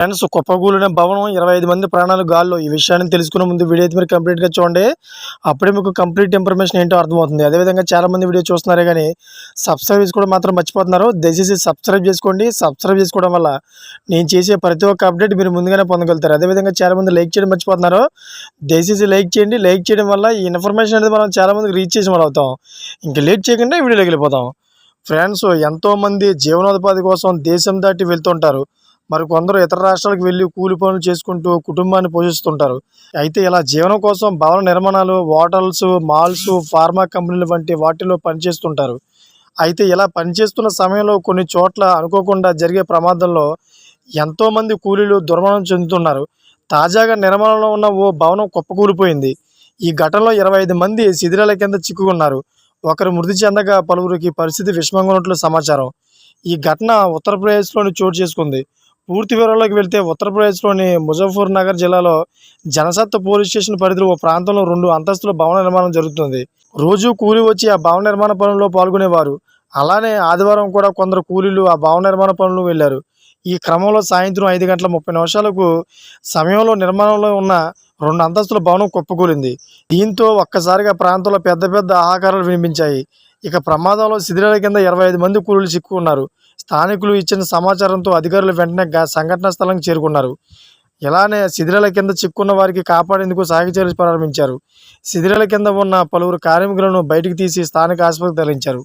Friends కుప్పగూలిన భవనం ఇరవై ఐదు మంది ప్రాణాలు గాల్లో. ఈ విషయాన్ని తెలుసుకునే ముందు వీడియో అయితే మీరు కంప్లీట్గా చూడండి. అప్పుడే మీకు కంప్లీట్ ఇన్ఫర్మేషన్ ఏంటో అర్థమవుతుంది. అదేవిధంగా చాలామంది వీడియో చూస్తున్నారే కానీ సబ్స్క్రైబ్ చేసుకోవడం మాత్రం మర్చిపోతున్నారు. దయచేసి సబ్స్క్రైబ్ చేసుకోండి. సబ్స్క్రైబ్ చేసుకోవడం వల్ల నేను చేసే ప్రతి ఒక్క అప్డేట్ మీరు ముందుగానే పొందగలుగుతారు. అదేవిధంగా చాలామంది లైక్ చేయడం మర్చిపోతున్నారు. దయచేసి లైక్ చేయండి. లైక్ చేయడం వల్ల ఈ ఇన్ఫర్మేషన్ అనేది మనం చాలామందికి రీచ్ చేసిన వాళ్ళు అవుతాం. ఇంకా లేట్ చేయకుండా వీడియోలోకి వెళ్ళిపోతాం. ఫ్రెండ్స్ ఎంతోమంది జీవనోపాధి కోసం దేశం దాటి వెళ్తుంటారు. మరి కొందరు ఇతర రాష్ట్రాలకు వెళ్ళి కూలి పనులు చేసుకుంటూ కుటుంబాన్ని పోషిస్తుంటారు. అయితే ఇలా జీవనం కోసం భవన నిర్మాణాలు హోటల్స్ మాల్స్ ఫార్మా కంపెనీలు వంటి వాటిలో పనిచేస్తుంటారు. అయితే ఇలా పనిచేస్తున్న సమయంలో కొన్ని చోట్ల అనుకోకుండా జరిగే ప్రమాదంలో ఎంతోమంది కూలీలు దుర్మరణం చెందుతున్నారు. తాజాగా నిర్మాణంలో ఉన్న ఓ భవనం కుప్పకూలిపోయింది. ఈ ఘటనలో ఇరవై ఐదు మంది శిథిలాల కింద చిక్కుకున్నారు. ఒకరు మృతి చెందగా పలువురికి పరిస్థితి విషమంగా ఉన్నట్లు సమాచారం. ఈ ఘటన ఉత్తరప్రదేశ్లోని చోటు చేసుకుంది. పూర్తి వివరాల్లోకి వెళ్తే ఉత్తరప్రదేశ్లోని ముజఫర్ నగర్ జిల్లాలో జనసత్త పోలీస్ స్టేషన్ పరిధిలో ఓ ప్రాంతంలో రెండు అంతస్తుల భవన నిర్మాణం జరుగుతుంది. రోజు కూలి వచ్చి ఆ భవన నిర్మాణ పనుల్లో పాల్గొనేవారు. అలానే ఆదివారం కూడా కొందరు కూలీలు ఆ భవన నిర్మాణ పనులు వెళ్ళారు ఈ క్రమంలో సాయంత్రం ఐదు గంటల ముప్పై నిమిషాలకు సమయంలో నిర్మాణంలో ఉన్న రెండు అంతస్తుల భవనం కుప్పకూలింది. దీంతో ఒక్కసారిగా ప్రాంతంలో పెద్ద పెద్ద ఆహాకారాలు వినిపించాయి. ఇక ప్రమాదంలో శిథిలాల కింద ఇరవై ఐదు మంది కూలీలు చిక్కుకున్నారు. స్థానికులు ఇచ్చిన సమాచారంతో అధికారులు వెంటనే గా- సంఘటనా స్థలానికి చేరుకున్నారు. ఇలానే శిథిరాల కింద చిక్కున్న వారికి కాపాడేందుకు సహాయ చర్యలు ప్రారంభించారు. శిథిరాల కింద ఉన్న పలువురు కార్మికులను బయటికి తీసి స్థానిక ఆసుపత్రికి తరలించారు.